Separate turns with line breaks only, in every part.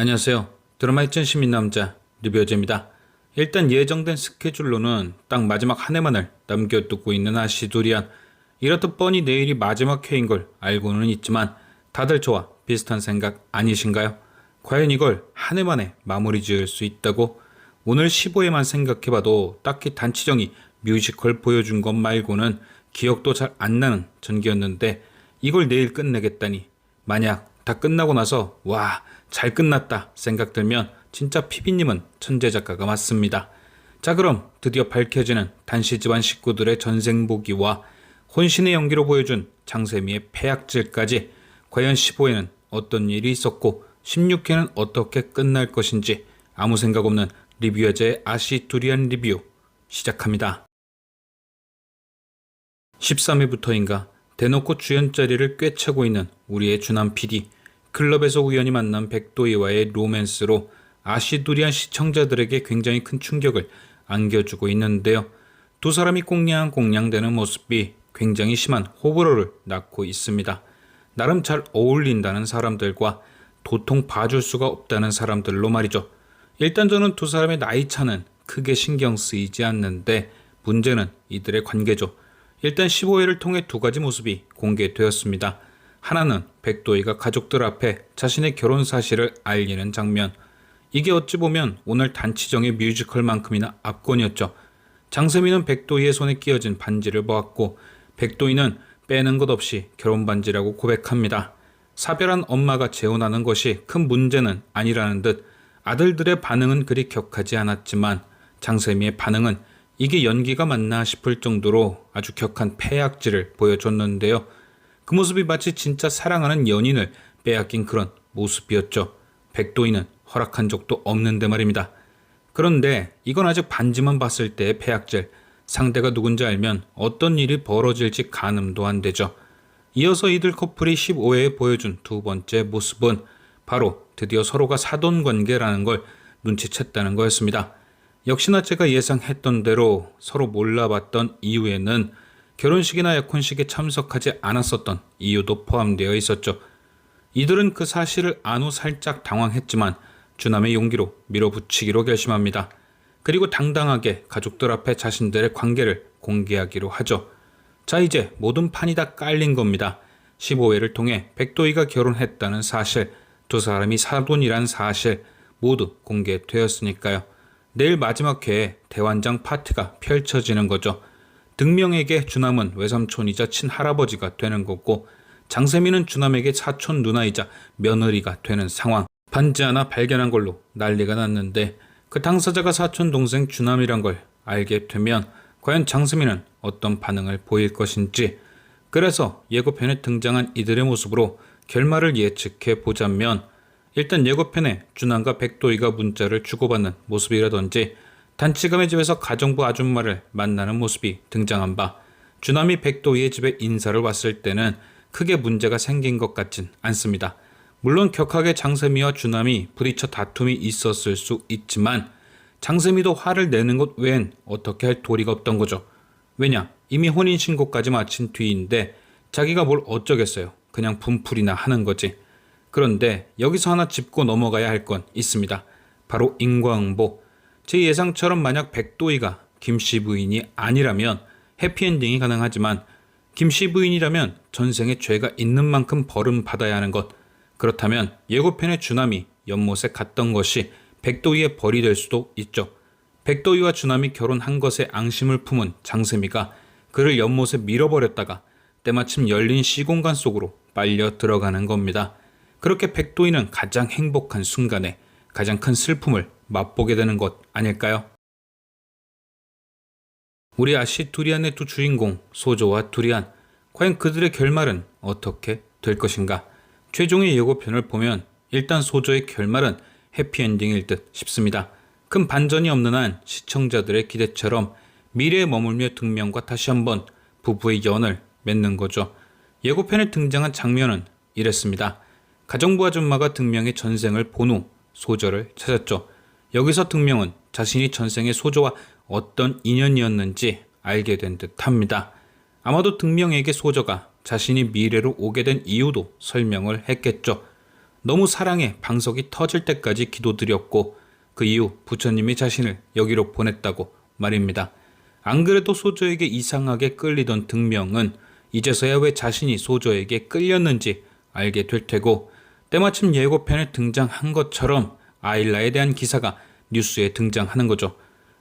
안녕하세요. 드라마 2천 시민 남자 리뷰어제입니다. 일단 예정된 스케줄로는 딱 마지막 한 해만을 남겨두고 있는 아시도리안. 이렇듯 뻔히 내일이 마지막 회인 걸 알고는 있지만 다들 저와 비슷한 생각 아니신가요? 과연 이걸 한 해 만에 마무리 지을 수 있다고? 오늘 15회만 생각해봐도 딱히 단치정이 뮤지컬 보여준 것 말고는 기억도 잘 안 나는 전기였는데 이걸 내일 끝내겠다니 만약 다 끝나고 나서 와 잘 끝났다 생각 들면 진짜 피비님은 천재 작가가 맞습니다. 자 그럼 드디어 밝혀지는 단시 집안 식구들의 전생보기와 혼신의 연기로 보여준 장세미의 폐악질까지 과연 15회는 어떤 일이 있었고 16회는 어떻게 끝날 것인지 아무 생각 없는 리뷰어제의 아시투리안 리뷰 시작합니다. 13회부터인가 대놓고 주연 자리를 꿰차고 있는 우리의 주남 PD 클럽에서 우연히 만난 백도희와의 로맨스로 아시두리안 시청자들에게 굉장히 큰 충격을 안겨주고 있는데요. 두 사람이 꽁냥꽁냥대는 모습이 굉장히 심한 호불호를 낳고 있습니다. 나름 잘 어울린다는 사람들과 도통 봐줄 수가 없다는 사람들로 말이죠. 일단 저는 두 사람의 나이 차는 크게 신경 쓰이지 않는데 문제는 이들의 관계죠. 일단 15회를 통해 두 가지 모습이 공개되었습니다. 하나는 백도희가 가족들 앞에 자신의 결혼 사실을 알리는 장면. 이게 어찌 보면 오늘 단치정의 뮤지컬만큼이나 압권이었죠. 장세민은 백도희의 손에 끼어진 반지를 보았고 백도희는 빼는 것 없이 결혼 반지라고 고백합니다. 사별한 엄마가 재혼하는 것이 큰 문제는 아니라는 듯 아들들의 반응은 그리 격하지 않았지만 장세미의 반응은 이게 연기가 맞나 싶을 정도로 아주 격한 폐악질을 보여줬는데요. 그 모습이 마치 진짜 사랑하는 연인을 빼앗긴 그런 모습이었죠. 백도희는 허락한 적도 없는데 말입니다. 그런데 이건 아직 반지만 봤을 때의 폐악질, 상대가 누군지 알면 어떤 일이 벌어질지 가늠도 안 되죠. 이어서 이들 커플이 15회에 보여준 두 번째 모습은 바로 드디어 서로가 사돈 관계라는 걸 눈치챘다는 거였습니다. 역시나 제가 예상했던 대로 서로 몰라봤던 이후에는 결혼식이나 약혼식에 참석하지 않았었던 이유도 포함되어 있었죠. 이들은 그 사실을 안 후 살짝 당황했지만 주남의 용기로 밀어붙이기로 결심합니다. 그리고 당당하게 가족들 앞에 자신들의 관계를 공개하기로 하죠. 자 이제 모든 판이 다 깔린 겁니다. 15회를 통해 백도희가 결혼했다는 사실, 두 사람이 사돈이란 사실 모두 공개되었으니까요. 내일 마지막 회에 대환장 파티가 펼쳐지는 거죠. 등명에게 주남은 외삼촌이자 친할아버지가 되는 거고 장세민은 주남에게 사촌 누나이자 며느리가 되는 상황. 반지 하나 발견한 걸로 난리가 났는데 그 당사자가 사촌 동생 주남이란 걸 알게 되면 과연 장세민은 어떤 반응을 보일 것인지 그래서 예고편에 등장한 이들의 모습으로 결말을 예측해 보자면 일단 예고편에 준환과 백도희가 문자를 주고받는 모습이라든지 단치감의 집에서 가정부 아줌마를 만나는 모습이 등장한 바 주남이 백도희의 집에 인사를 왔을 때는 크게 문제가 생긴 것 같진 않습니다. 물론 격하게 장세미와 주남이 부딪혀 다툼이 있었을 수 있지만 장세미도 화를 내는 것 외엔 어떻게 할 도리가 없던 거죠. 왜냐 이미 혼인신고까지 마친 뒤인데 자기가 뭘 어쩌겠어요. 그냥 분풀이나 하는 거지. 그런데 여기서 하나 짚고 넘어가야 할 건 있습니다. 바로 인과응보. 제 예상처럼 만약 백도희가 김씨 부인이 아니라면 해피엔딩이 가능하지만 김씨 부인이라면 전생에 죄가 있는 만큼 벌음 받아야 하는 것. 그렇다면 예고편의 주남이 연못에 갔던 것이 백도희의 벌이 될 수도 있죠. 백도희와 주남이 결혼한 것에 앙심을 품은 장세미가 그를 연못에 밀어버렸다가 때마침 열린 시공간 속으로 빨려 들어가는 겁니다. 그렇게 백도희는 가장 행복한 순간에 가장 큰 슬픔을 맛보게 되는 것 아닐까요? 우리 아시 두리안의 두 주인공 소조와 두리안 과연 그들의 결말은 어떻게 될 것인가? 최종의 예고편을 보면 일단 소조의 결말은 해피엔딩일 듯 싶습니다. 큰 반전이 없는 한 시청자들의 기대처럼 미래에 머물며 등명과 다시 한번 부부의 연을 맺는 거죠. 예고편에 등장한 장면은 이랬습니다. 가정부 아줌마가 등명의 전생을 본 후 소저를 찾았죠. 여기서 등명은 자신이 전생의 소조와 어떤 인연이었는지 알게 된 듯합니다. 아마도 등명에게 소저가 자신이 미래로 오게 된 이유도 설명을 했겠죠. 너무 사랑해 방석이 터질 때까지 기도드렸고 그 이후 부처님이 자신을 여기로 보냈다고 말입니다. 안 그래도 소조에게 이상하게 끌리던 등명은 이제서야 왜 자신이 소조에게 끌렸는지 알게 될 테고 때마침 예고편에 등장한 것처럼 아일라에 대한 기사가 뉴스에 등장하는 거죠.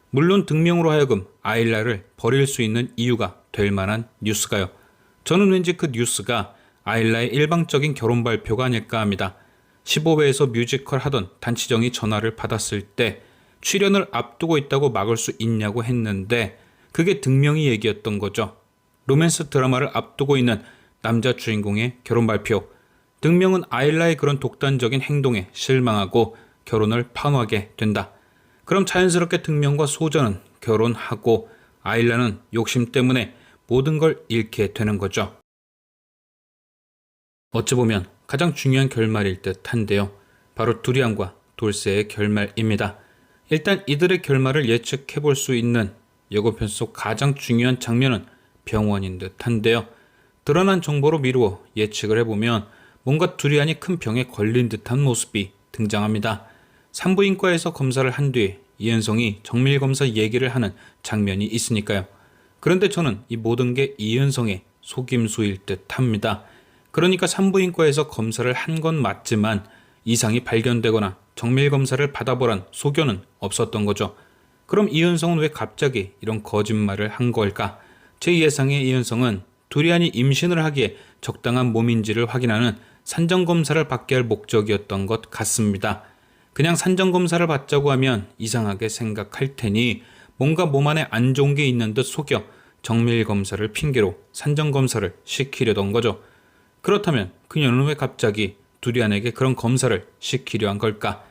물론 등명으로 하여금 아일라를 버릴 수 있는 이유가 될 만한 뉴스가요. 저는 왠지 그 뉴스가 아일라의 일방적인 결혼 발표가 아닐까 합니다. 15회에서 뮤지컬 하던 단치정이 전화를 받았을 때 출연을 앞두고 있다고 막을 수 있냐고 했는데 그게 등명이 얘기였던 거죠. 로맨스 드라마를 앞두고 있는 남자 주인공의 결혼 발표. 등명은 아일라의 그런 독단적인 행동에 실망하고 결혼을 파하게 된다. 그럼 자연스럽게 등명과 소전은 결혼하고 아일라는 욕심 때문에 모든 걸 잃게 되는 거죠. 어찌 보면 가장 중요한 결말일 듯 한데요. 바로 두리안과 돌쇠의 결말입니다. 일단 이들의 결말을 예측해 볼 수 있는 예고편 속 가장 중요한 장면은 병원인 듯 한데요. 드러난 정보로 미루어 예측을 해보면 뭔가 두리안이 큰 병에 걸린 듯한 모습이 등장합니다. 산부인과에서 검사를 한 뒤에 이은성이 정밀검사 얘기를 하는 장면이 있으니까요. 그런데 저는 이 모든 게 이은성의 속임수일 듯 합니다. 그러니까 산부인과에서 검사를 한 건 맞지만 이상이 발견되거나 정밀검사를 받아보란 소견은 없었던 거죠. 그럼 이은성은 왜 갑자기 이런 거짓말을 한 걸까? 제 예상에 이은성은 두리안이 임신을 하기에 적당한 몸인지를 확인하는 산정검사를 받게 할 목적이었던 것 같습니다. 그냥 산정검사를 받자고 하면 이상하게 생각할 테니 뭔가 몸 안에 안 좋은 게 있는 듯 속여 정밀검사를 핑계로 산정검사를 시키려던 거죠. 그렇다면 그녀는 왜 갑자기 두리안에게 그런 검사를 시키려 한 걸까?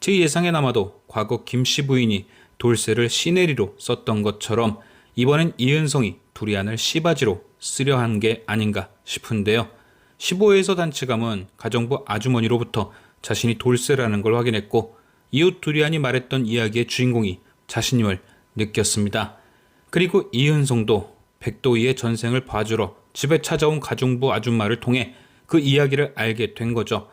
제 예상에 남아도 과거 김씨 부인이 돌쇠를 시네리로 썼던 것처럼 이번엔 이은성이 두리안을 씨바지로 쓰려 한 게 아닌가 싶은데요. 15회에서 단치감은 가정부 아주머니로부터 자신이 돌쇠라는 걸 확인했고 이웃 두리안이 말했던 이야기의 주인공이 자신임을 느꼈습니다. 그리고 이은성도 백도이의 전생을 봐주러 집에 찾아온 가정부 아줌마를 통해 그 이야기를 알게 된 거죠.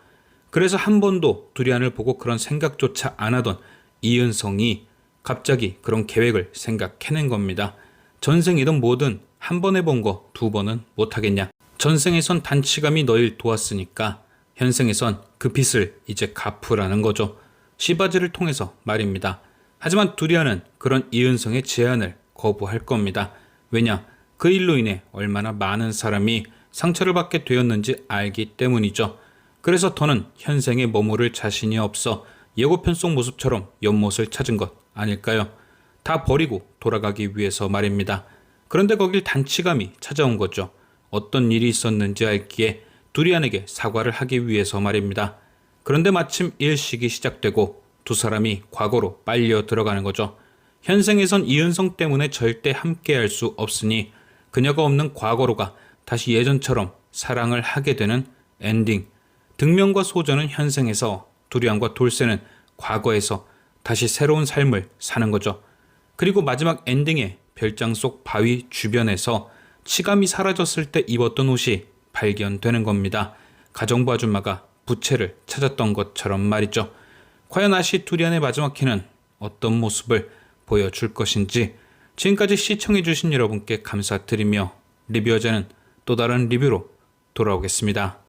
그래서 한 번도 두리안을 보고 그런 생각조차 안 하던 이은성이 갑자기 그런 계획을 생각해낸 겁니다. 전생이든 뭐든 한 번 해본 거 두 번은 못하겠냐. 전생에선 단치감이 너일 도왔으니까 현생에선 그 빚을 이제 갚으라는 거죠. 시바지를 통해서 말입니다. 하지만 두리안은 그런 이은성의 제안을 거부할 겁니다. 왜냐? 그 일로 인해 얼마나 많은 사람이 상처를 받게 되었는지 알기 때문이죠. 그래서 더는 현생에 머무를 자신이 없어 예고편 속 모습처럼 연못을 찾은 것 아닐까요? 다 버리고 돌아가기 위해서 말입니다. 그런데 거길 단치감이 찾아온 거죠. 어떤 일이 있었는지 알기에 두리안에게 사과를 하기 위해서 말입니다. 그런데 마침 일식이 시작되고 두 사람이 과거로 빨려 들어가는 거죠. 현생에선 이은성 때문에 절대 함께할 수 없으니 그녀가 없는 과거로가 다시 예전처럼 사랑을 하게 되는 엔딩. 등명과 소전은 현생에서 두리안과 돌쇠는 과거에서 다시 새로운 삶을 사는 거죠. 그리고 마지막 엔딩에 별장 속 바위 주변에서 치감이 사라졌을 때 입었던 옷이 발견되는 겁니다. 가정부 아줌마가 부채를 찾았던 것처럼 말이죠. 과연 아시 두리안의 마지막 해는 어떤 모습을 보여줄 것인지 지금까지 시청해주신 여러분께 감사드리며 리뷰어제는 또 다른 리뷰로 돌아오겠습니다.